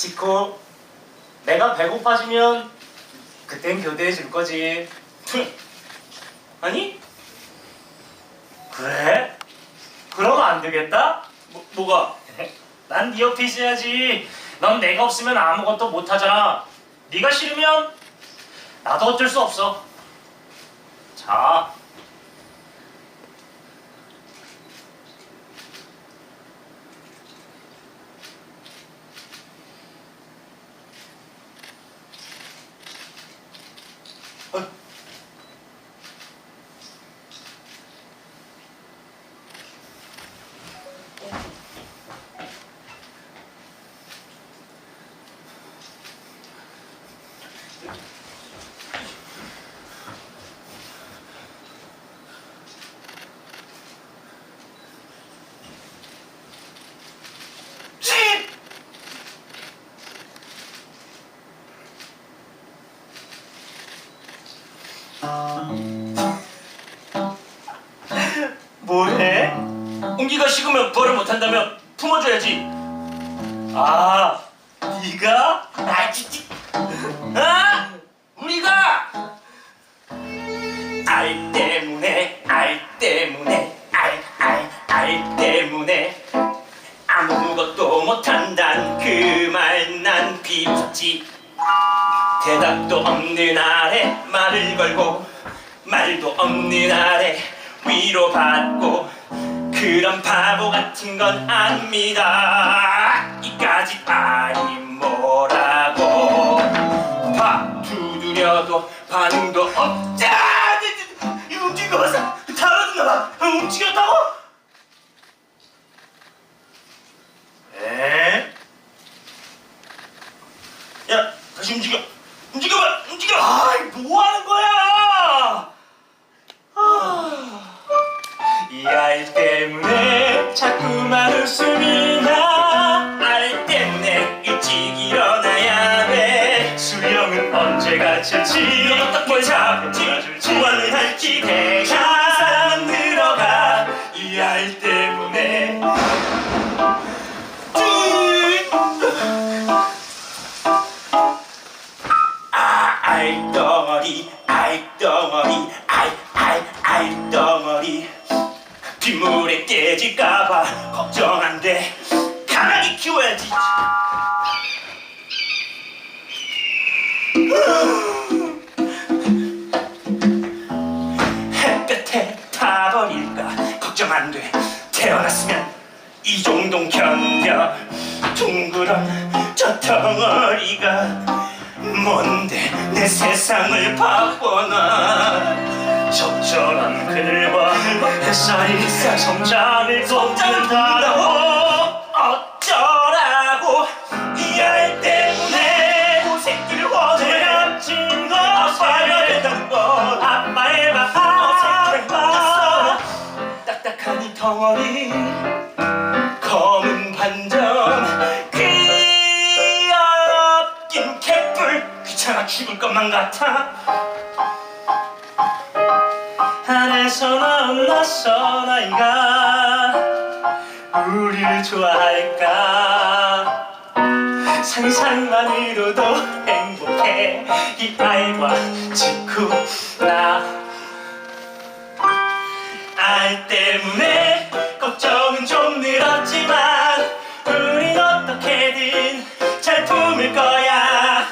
지코, 내가 배고파지면 그땐 교대해 줄 거지. 아니? 그래? 그러면 안 되겠다? 뭐, 뭐가? 난 네 옆에 있어야지. 넌 내가 없으면 아무것도 못 하잖아. 네가 싫으면 나도 어쩔 수 없어. 자. Oh. 뭐해? 옹기가 식으면 부활을 못한다면 품어줘야지. 아, 네가? 아, 찌찌. 아, 우리가 알 때문에, 알 때문에, 알, 알, 알 때문에 아무것도 못한단 그 말 난 비웃지. 대답도 없는 아래 말을 걸고 말도 없는 아래 위로받고 그런 바보 같은 건 압니다 이까지 아니 뭐라고 다 두드려도 반응도 없자 이거 움직인 거 봤어? 다 알아듣나 봐 어, 움직였다고? 에? 야 다시 움직여 움직여봐 움직여 아이, 뭐 하는 거야? 이알 때문에 자꾸만 웃음이 나알 때문에 일찍 일어나야 돼. 수영은 언제 가질지 어떻게 잡을지? 구원을 할지 대상 늘어가. 이알 때문에. 아 알덩어리 알덩어리 알 알 알덩어리 빗 물에 깨질까봐 걱정 안돼 가만히 키워야지. 햇볕에 타버릴까? 걱정 안돼. 태어났으면 이 정도 견뎌. 둥그런 저 덩어리가 뭔데? 내 세상을 바꿔놔. 적절한 그늘과 햇살이 성장을 돕는다고 어쩌라고 이알 때문에 새끼를 원해. 것 아빠가 되던 건. 아빠의 어색해 마음 딱딱한 이 덩어리 검은 반점 귀엽긴 개뿔. 귀찮아 죽을 것만 같아 나온 낯선 아이가? 우리를 좋아할까? 상상만으로도 행복해. 이 아이와 직후 나알 때문에 걱정은 좀 늘었지만 우린 어떻게든 잘 품을 거야.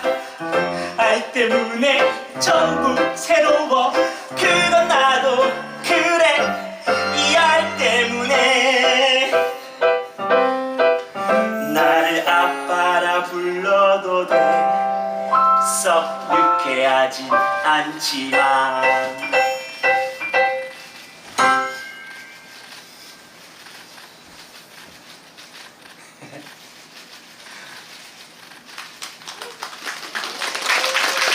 알 때문에 전부 새로 있어 유쾌하진 않지만.